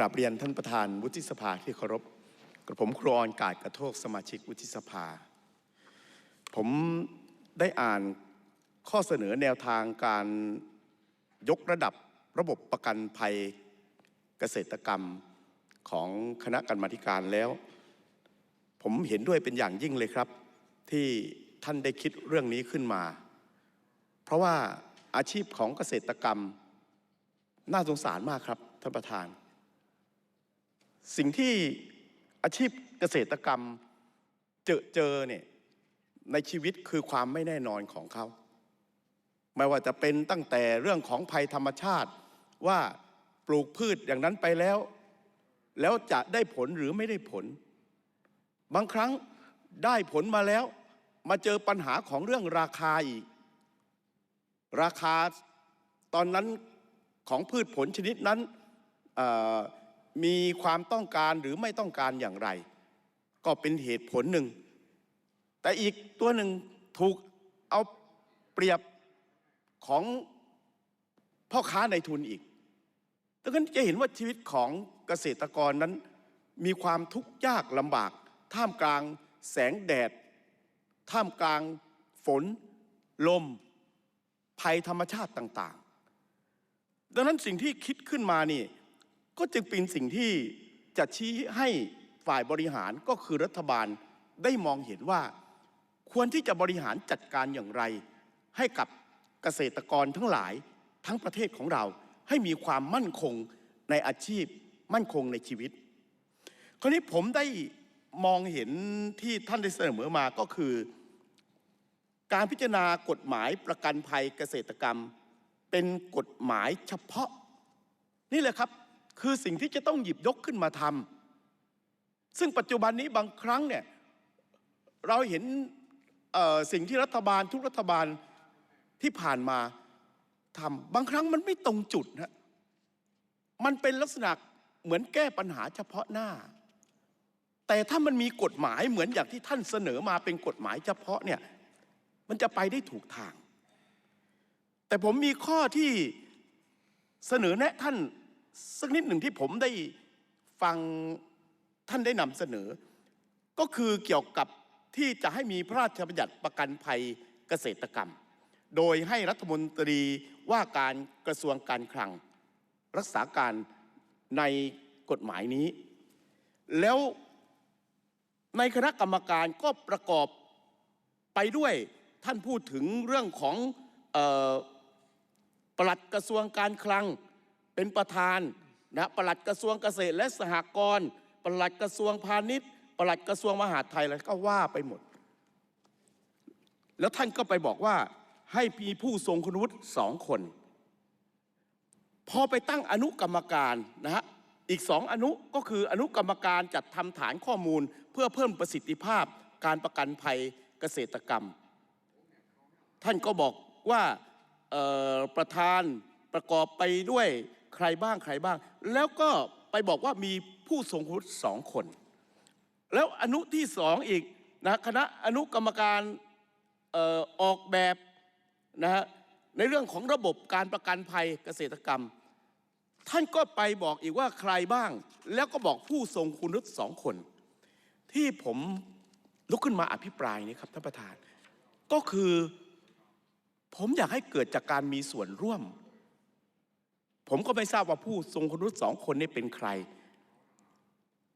กราบเรียนท่านประธานวุฒิสภาที่เคารพกระผมครออนกาดกระโทกสมาชิกวุฒิสภา ผมได้อ่านข้อเสนอแนวทางการยกระดับระบบประกันภัยเกษตรกรรมของคณะกรรมาธิการแล้ว ผมเห็นด้วยเป็นอย่างยิ่งเลยครับ ที่ท่านได้คิดเรื่องนี้ขึ้นมา เพราะว่าอาชีพของเกษตรกรรมน่าสงสารมากครับท่านประธาน สิ่งที่อาชีพเกษตรกรรมเจอเจอเนี่ยในชีวิตคือความไม่แน่นอนของเขา ไม่ว่าจะเป็นตั้งแต่เรื่องของภัยธรรมชาติว่าปลูกพืชอย่างนั้นไปแล้ว แล้วจะได้ผลหรือไม่ได้ผล บางครั้งได้ผลมาแล้ว มาเจอปัญหาของเรื่องราคาอีก ราคาตอนนั้นของพืชผลชนิดนั้น มีความต้องการหรือไม่ต้องการอย่างไร ก็เป็นเหตุผลหนึ่ง แต่อีกตัวหนึ่งถูกเอาเปรียบของพ่อค้าในทุนอีกดังนั้นจะเห็นว่าชีวิตของเกษตรกรนั้น มีความทุกข์ยากลำบาก ท่ามกลางแสงแดด ท่ามกลางฝน ลม ภัยธรรมชาติต่าง ๆ ดังนั้นสิ่งที่คิดขึ้นมานี่ ก็จึงเป็นสิ่งที่จะชี้ให้ฝ่ายบริหารก็คือรัฐบาลได้มองเห็นว่า ควรที่จะบริหารจัดการอย่างไร ให้กับเกษตรกรทั้งหลายทั้งประเทศของเราให้มีความมั่นคงในอาชีพมั่นคงในชีวิต คราวนี้ผมได้มองเห็นที่ท่านได้เสนอมาก็คือ การพิจารณากฎหมายประกันภัยเกษตรกรรม เป็นกฎหมายเฉพาะ นี่แหละครับ คือสิ่งที่จะต้องหยิบยกขึ้นมาทำซึ่งปัจจุบันนี้บางครั้งเนี่ยเราเห็นสิ่งที่รัฐบาลทุกรัฐบาลที่ผ่านมาทำบางครั้งมันไม่ตรงจุดนะมันเป็นลักษณะเหมือนแก้ปัญหาเฉพาะหน้า แต่ถ้ามันมีกฎหมายเหมือนอย่างที่ท่านเสนอมาเป็นกฎหมายเฉพาะเนี่ยมันจะไปได้ถูกทาง แต่ผมมีข้อที่เสนอแนะท่าน สักนิดหนึ่งที่ผมได้ฟังท่านได้นำเสนอ ก็คือเกี่ยวกับที่จะให้มีพระราชบัญญัติประกันภัยเกษตรกรรม โดยให้รัฐมนตรีว่าการกระทรวงการคลัง รักษาการในกฎหมายนี้ แล้วในคณะกรรมการก็ประกอบไปด้วยท่านพูดถึงเรื่องของออปลัดกระทรวงการคลัง เป็นประธานนะปลัดกระทรวงเกษตรและสหกรณ์ปลัดกระทรวงพาณิชย์ปลัดกระทรวงมหาดไทยอะไรก็ว่าไปหมด แล้วท่านก็ไปบอกว่าให้มีผู้ทรงคุณวุฒิสองคน พอไปตั้งอนุกรรมการนะฮะอีกสองอนุก็คืออนุกรรมการจัดทำฐานข้อมูล เพื่อเพิ่มประสิทธิภาพการประกันภัยเกษตรกรรม ท่านก็บอกว่าประธานประกอบไปด้วย ใครบ้างใครบ้าง แล้วก็ไปบอกว่ามีผู้ทรงคุณวุฒิสองคน แล้วอนุที่สองอีกนะคณะอนุกรรมการออออกแบบนะฮะในเรื่องของระบบการประกันภัยเกษตรกรรม ท่านก็ไปบอกอีกว่าใครบ้าง แล้วก็บอกผู้ทรงคุณวุฒิสองคน ที่ผมลุกขึ้นมาอภิปรายนี้ครับท่านประธาน ก็คือผมอยากให้เกิดจากการมีส่วนร่วม ผมก็ไม่ทราบว่าผู้ทรงคุณวุฒิสองคนนี้เป็นใคร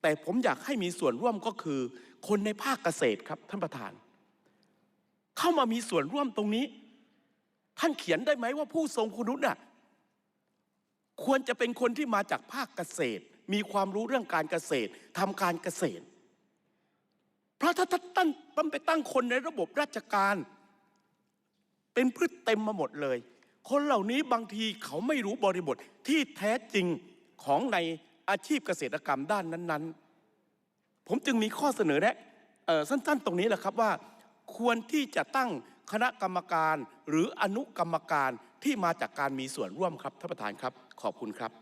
แต่ผมอยากให้มีส่วนร่วมก็คือ คนในภาคเกษตรครับท่านประธาน เข้ามามีส่วนร่วมตรงนี้ ท่านเขียนได้ไหมว่าผู้ทรงคุณวุฒิน่ะควรจะเป็นคนที่มาจากภาคเกษตร มีความรู้เรื่องการเกษตรทำการเกษตร เพราะถ้าท่านตั้งต้องไปตั้งคนในระบบราชการ เป็นพืชเต็มมาหมดเลย คนเหล่านี้บางทีเขาไม่รู้บริบทที่แท้จริงของในอาชีพเกษตรกรรมด้านนั้น ๆ ผมจึงมีข้อเสนอแนะสั้นๆ ตรงนี้แหละครับว่า ควรที่จะตั้งคณะกรรมการหรืออนุกรรมการที่มาจากการมีส่วนร่วมครับท่านประธานครับ ขอบคุณครับ